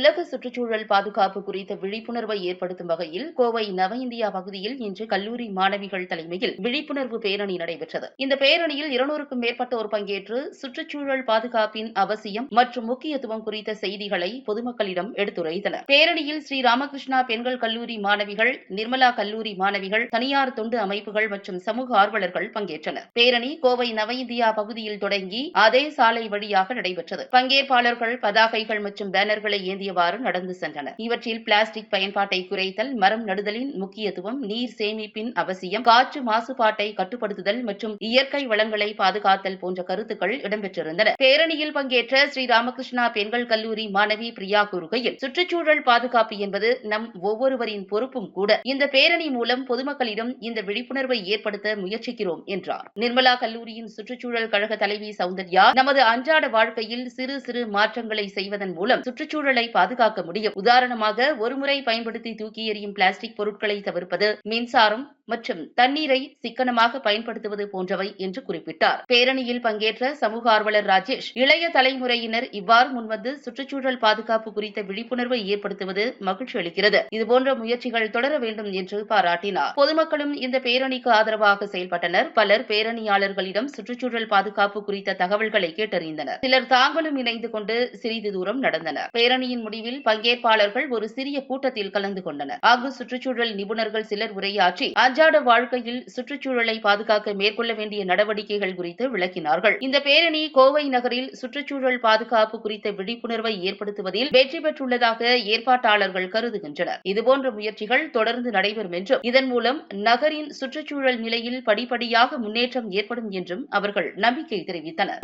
உலக சுற்றுச்சூழல் பாதுகாப்பு குறித்த விழிப்புணர்வை ஏற்படுத்தும் வகையில் கோவை நவ இந்தியா பகுதியில் இன்று கல்லூரி மாணவிகள் தலைமையில் விழிப்புணர்வு பேரணி நடைபெற்றது. இந்த பேரணியில் இருநூறுக்கும் மேற்பட்டோர் பங்கேற்று சுற்றுச்சூழல் பாதுகாப்பின் அவசியம் மற்றும் முக்கியத்துவம் குறித்த செய்திகளை பொதுமக்களிடம் எடுத்துரைத்தனர். பேரணியில் ஸ்ரீ ராமகிருஷ்ணா பெண்கள் கல்லூரி மாணவிகள் நிர்மலா கல்லூரி மாணவிகள் தனியார் தொண்டு அமைப்புகள் மற்றும் சமூக ஆர்வலர்கள் பங்கேற்றனர். பேரணி கோவை நவ இந்தியா பகுதியில் தொடங்கி அதே சாலை வழியாக நடைபெற்றது. பங்கேற்பாளர்கள் பதாகைகள் மற்றும் பேனர்களை ஏந்தியவாறு நடந்து சென்றனர். இவற்றில் பிளாஸ்டிக் பயன்பாட்டை குறைத்தல் மரம் நடுதலின் முக்கியத்துவம் நீர் சேமிப்பின் அவசியம் காற்று மாசுபாட்டை கட்டுப்படுத்துதல் மற்றும் இயற்கை வளங்களை பாதுகாத்தல் போன்ற கருத்துக்கள் இடம்பெற்றிருந்தன. பேரணியில் பங்கேற்ற ஸ்ரீ ராமகிருஷ்ணா பெண்கள் கல்லூரி மாணவி பிரியா கூறுகையில் சுற்றுச்சூழல் பாதுகாப்பு என்பது நம் ஒவ்வொருவரின் பொறுப்பும் கூட. இந்த பேரணி மூலம் பொதுமக்களிடம் இந்த விழிப்புணர்வை ஏற்படுத்த முயற்சிக்கிறோம் என்றார். நிர்மலா கல்லூரியின் சுற்றுச்சூழல் கழக தலைவி சௌந்தர்யா நமது அன்றாட வாழ்க்கையில் சிறு சிறு மாற்றங்களை செய்வதன் மூலம் சுற்றுச்சூழலை பாதுகாக்க முடியும். உதாரணமாக ஒருமுறை பயன்படுத்தி தூக்கி எறியும் பிளாஸ்டிக் பொருட்களை தவிர்ப்பது மின்சாரம் மற்றும் தண்ணீரை சிக்கனமாக பயன்படுத்துவது போன்றவை என்று குறிப்பிட்டார். பேரணியில் பங்கேற்ற சமூக ஆர்வலர் ராஜேஷ் இளைய தலைமுறையினர் இவ்வாறு முன்வந்து சுற்றுச்சூழல் பாதுகாப்பு குறித்த விழிப்புணர்வை ஏற்படுத்துவது மகிழ்ச்சி அளிக்கிறது. இதுபோன்ற முயற்சிகள் தொடர வேண்டும் என்று பாராட்டினார். பொதுமக்களும் இந்த பேரணிக்கு ஆதரவாக செயல்பட்டனர். பலர் பேரணியாளர்களிடம் சுற்றுச்சூழல் பாதுகாப்பு குறித்த தகவல்களை கேட்டறிந்தனர். சிலர் தாங்களும் இணைந்து கொண்டு சிறிது தூரம் நடந்தனர். பேரணியின் முடிவில் பங்கேற்பாளர்கள் ஒரு சிறிய கூட்டத்தில் கலந்து கொண்டனர். அங்கு சுற்றுச்சூழல் நிபுணர்கள் சிலர் உரையாற்றி அன்றாட வாழ்க்கையில் சுற்றுச்சூழலை பாதுகாக்க மேற்கொள்ள வேண்டிய நடவடிக்கைகள் குறித்து விளக்கினார்கள். இந்த பேரணி கோவை நகரில் சுற்றுச்சூழல் பாதுகாப்பு குறித்த விழிப்புணர்வை ஏற்படுத்துவதில் வெற்றி பெற்றுள்ளதாக ஏற்பாட்டாளர்கள் கருதுகின்றனர். இதுபோன்ற முயற்சிகள் தொடர்ந்து நடைபெறும் என்றும் இதன் மூலம் நகரின் சுற்றுச்சூழல் நிலையில் படிப்படியாக முன்னேற்றம் ஏற்படும் என்றும் அவர்கள் நம்பிக்கை தெரிவித்தனர்.